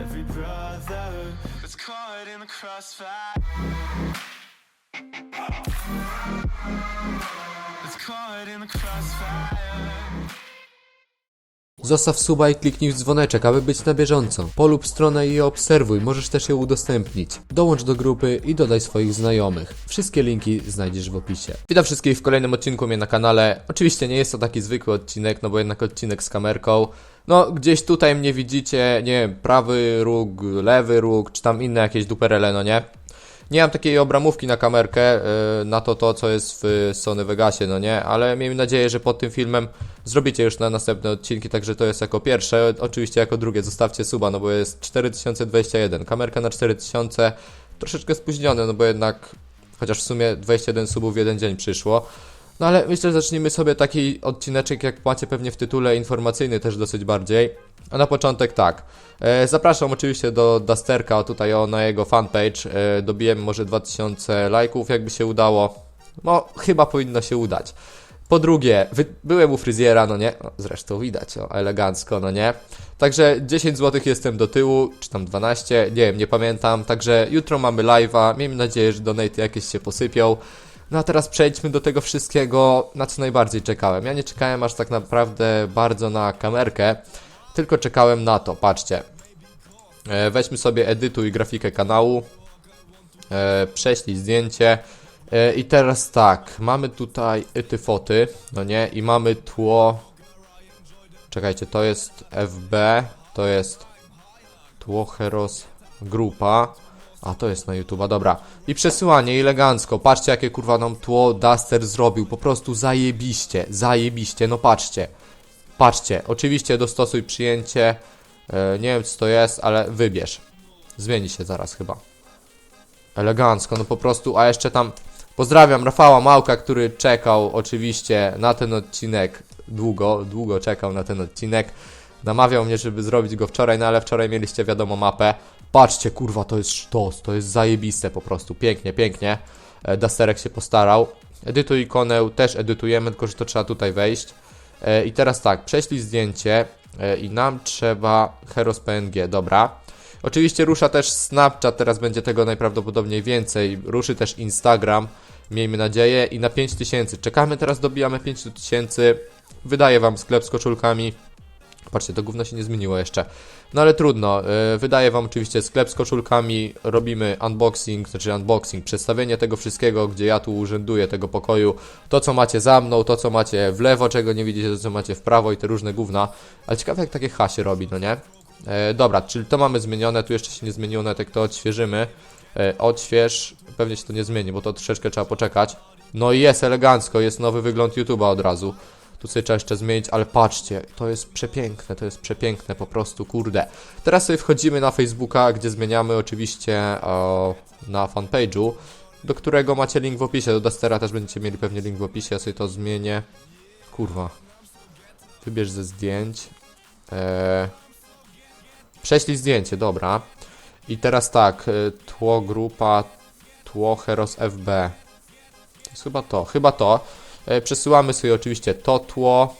every brother that's caught in the crossfire. Caught in the crossfire. Zostaw suba i kliknij w dzwoneczek, aby być na bieżąco. Polub stronę i obserwuj, możesz też ją udostępnić. Dołącz do grupy i dodaj swoich znajomych. Wszystkie linki znajdziesz w opisie. Witam wszystkich w kolejnym odcinku mnie na kanale. Oczywiście nie jest to taki zwykły odcinek, no bo jednak odcinek z kamerką. No, gdzieś tutaj mnie widzicie, nie wiem, prawy róg, lewy róg, czy tam inne jakieś duperele, no nie? Nie mam takiej obramówki na kamerkę, yy, na to to, co jest w Sony Vegasie, no nie? Ale miejmy nadzieję, że pod tym filmem zrobicie już na następne odcinki, także to jest jako pierwsze. Oczywiście jako drugie zostawcie suba, no bo jest 4021. Kamerka na 4000, troszeczkę spóźnione, no bo jednak, chociaż w sumie 21 subów w jeden dzień przyszło. No ale myślę, że zacznijmy sobie taki odcineczek, jak macie pewnie w tytule, informacyjny też dosyć bardziej. A na początek tak. E, zapraszam oczywiście do Dusterka, tutaj o, na jego fanpage. E, dobijemy może 2000 lajków, jakby się udało. No, chyba powinno się udać. Po drugie, byłem u fryzjera, no nie? O, zresztą widać, o, elegancko, no nie? Także 10 zł jestem do tyłu, czy tam 12, nie wiem, nie pamiętam. Także jutro mamy live'a, miejmy nadzieję, że donate jakieś się posypią. No a teraz przejdźmy do tego wszystkiego, na co najbardziej czekałem. Ja nie czekałem aż tak naprawdę bardzo na kamerkę, tylko czekałem na to, patrzcie. E, weźmy sobie edytuj grafikę kanału, e, prześlij zdjęcie e, i teraz tak, mamy tutaj ty foty, no nie, i mamy tło, czekajcie, to jest FB, to jest tło Heros grupa, a to jest na YouTube'a, dobra. I przesyłanie elegancko. Patrzcie, jakie kurwa nam tło Duster zrobił. Po prostu zajebiście, zajebiście. No patrzcie. Patrzcie. Oczywiście dostosuj przyjęcie. E, nie wiem, co to jest, ale wybierz. Zmieni się zaraz chyba. Elegancko, no po prostu. A jeszcze tam pozdrawiam Rafała Małka, który czekał oczywiście na ten odcinek. Długo, długo czekał na ten odcinek. Namawiał mnie, żeby zrobić go wczoraj, no ale wczoraj mieliście wiadomo mapę. Patrzcie, kurwa, to jest sztos, to jest zajebiste po prostu, pięknie, pięknie. E, Dusterek się postarał. Edytuj ikonę, też edytujemy, tylko że to trzeba tutaj wejść. E, I teraz tak, prześlij zdjęcie e, i nam trzeba Heros PNG, dobra. Oczywiście rusza też Snapchat, teraz będzie tego najprawdopodobniej więcej. Ruszy też Instagram, miejmy nadzieję. I na 5000, czekamy, teraz dobijamy 5000. Wydaję wam sklep z koszulkami. Patrzcie, to gówno się nie zmieniło jeszcze. No ale trudno. Yy, wydaję wam oczywiście sklep z koszulkami. Robimy unboxing, znaczy unboxing, przedstawienie tego wszystkiego, gdzie ja tu urzęduję tego pokoju. To, co macie za mną, to, co macie w lewo, czego nie widzicie, to, co macie w prawo i te różne gówna. Ale ciekawe, jak takie H się robi, no nie? E, dobra, czyli to mamy zmienione, tu jeszcze się nie zmieniło, nawet jak to odświeżymy. E, odśwież, pewnie się to nie zmieni, bo to troszeczkę trzeba poczekać. No i jest elegancko, jest nowy wygląd YouTube'a od razu. Tu sobie trzeba jeszcze zmienić, ale patrzcie, to jest przepiękne, to jest przepiękne, po prostu, kurde. Teraz sobie wchodzimy na Facebooka, gdzie zmieniamy oczywiście o, na fanpage'u, do którego macie link w opisie, do Dustera też będziecie mieli pewnie link w opisie, ja sobie to zmienię. Kurwa. Wybierz ze zdjęć. Eee, prześlij zdjęcie, dobra. I teraz tak, y, tło grupa, tło Heros FB. To jest chyba to, chyba to. E, Przesyłamy sobie oczywiście to tło.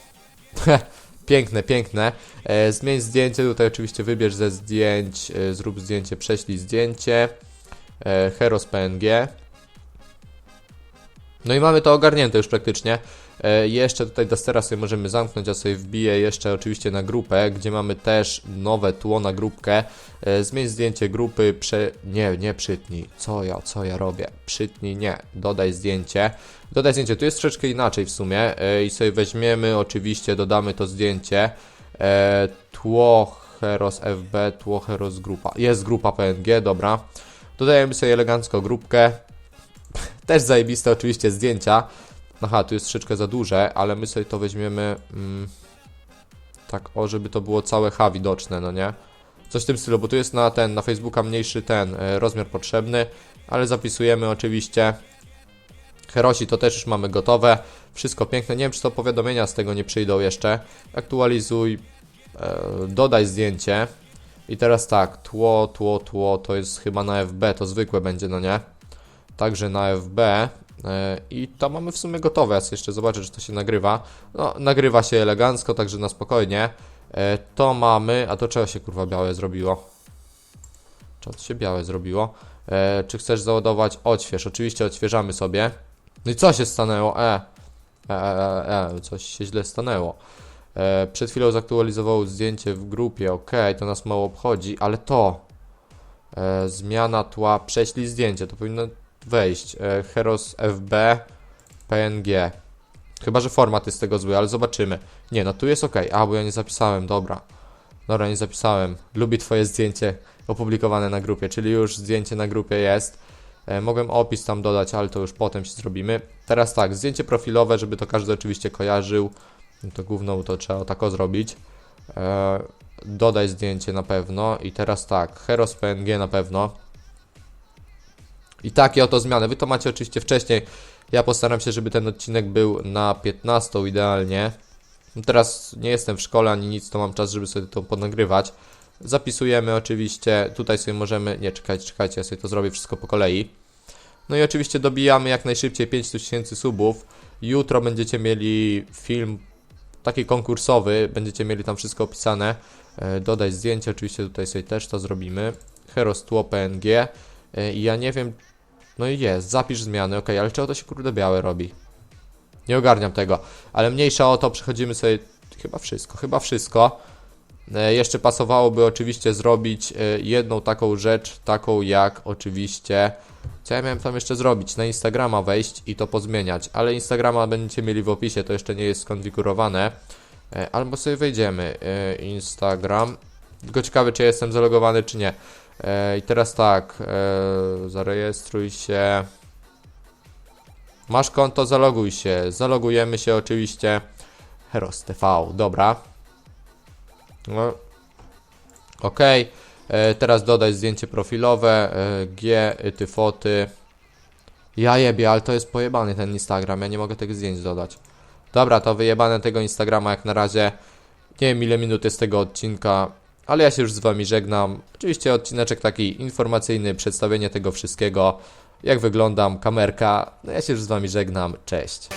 piękne, piękne. E, Zmień zdjęcie, tutaj oczywiście wybierz ze zdjęć, e, zrób zdjęcie, prześlij zdjęcie. Heros PNG. No i mamy to ogarnięte już praktycznie. E, jeszcze tutaj Dustera sobie możemy zamknąć, ja sobie wbiję jeszcze oczywiście na grupę, gdzie mamy też nowe tło na grupkę. E, zmień zdjęcie grupy, prze... nie, nie przytnij. Co ja, co ja robię? Przytnij, nie. Dodaj zdjęcie. Dodaj zdjęcie, tu jest troszeczkę inaczej w sumie e, i sobie weźmiemy, oczywiście dodamy to zdjęcie. Tło Heros FB, tło Heros grupa. Jest grupa PNG, dobra. Dodajemy sobie elegancko grupkę. Też zajebiste oczywiście zdjęcia. Aha, tu jest troszeczkę za duże, ale my sobie to weźmiemy mm, tak o, żeby to było całe H widoczne, no nie? Coś w tym stylu, bo tu jest na ten, na Facebooka mniejszy ten e, rozmiar potrzebny, ale zapisujemy oczywiście. Herosi to też już mamy gotowe. Wszystko piękne. Nie wiem, czy to powiadomienia z tego nie przyjdą jeszcze. Aktualizuj, e, dodaj zdjęcie. I teraz tak, tło, tło, tło, to jest chyba na FB, to zwykłe będzie, no nie? Także na FB. E, I to mamy w sumie gotowe. Ja jeszcze zobaczę, czy to się nagrywa. No, nagrywa się elegancko, także na spokojnie. E, To mamy, a to czego się kurwa białe zrobiło? Czas się białe zrobiło. E, czy chcesz załadować odśwież? Oczywiście odświeżamy sobie. No i co się stanęło? E. E, e, e, coś się źle stanęło. E, przed chwilą zaktualizowało zdjęcie w grupie. Ok, to nas mało obchodzi, ale to. E, zmiana tła, prześlij zdjęcie, to powinno wejść. E, Heros FB PNG. Chyba, że format jest tego zły, ale zobaczymy. Nie, no tu jest ok. A, bo ja nie zapisałem, dobra. Dobra, nie zapisałem. Lubi twoje zdjęcie opublikowane na grupie, czyli już zdjęcie na grupie jest. E, mogłem opis tam dodać, ale to już potem się zrobimy. Teraz tak, zdjęcie profilowe, żeby to każdy oczywiście kojarzył. No to główną to trzeba tako zrobić. E, dodaj zdjęcie na pewno. I teraz tak, Heros PNG na pewno. I takie oto zmiany. Wy to macie oczywiście wcześniej. Ja postaram się, żeby ten odcinek był na 15 idealnie. No Teraz nie jestem w szkole ani nic, to mam czas, żeby sobie to ponagrywać. Zapisujemy oczywiście, tutaj sobie możemy, nie czekajcie, czekajcie, ja sobie to zrobię wszystko po kolei. No i oczywiście dobijamy jak najszybciej 5000 subów. Jutro będziecie mieli film taki konkursowy, będziecie mieli tam wszystko opisane. E, dodaj zdjęcie, oczywiście tutaj sobie też to zrobimy. Heros tło PNG. E, ja nie wiem, no i jest, zapisz zmiany, ok, ale czego to się kurde białe robi? Nie ogarniam tego, ale mniejsza o to, przechodzimy sobie chyba wszystko, chyba wszystko. E, jeszcze pasowałoby oczywiście zrobić e, jedną taką rzecz, taką jak oczywiście, co ja miałem tam jeszcze zrobić, na Instagrama wejść i to pozmieniać, ale Instagrama będziecie mieli w opisie, to jeszcze nie jest skonfigurowane, e, albo sobie wejdziemy, e, Instagram, tylko ciekawy czy jestem zalogowany czy nie. E, I teraz tak, e, zarejestruj się. Masz konto, zaloguj się. Zalogujemy się oczywiście. Heros TV, dobra. No. Ok. E, teraz dodaj zdjęcie profilowe. G, y, ty foty. Ja jebie, ale to jest pojebany ten Instagram. Ja nie mogę tych zdjęć dodać. Dobra, to wyjebane tego Instagrama jak na razie. Nie wiem ile minut jest tego odcinka, ale ja się już z wami żegnam. Oczywiście odcineczek taki informacyjny, przedstawienie tego wszystkiego, jak wyglądam, kamerka. No ja się już z wami żegnam. Cześć.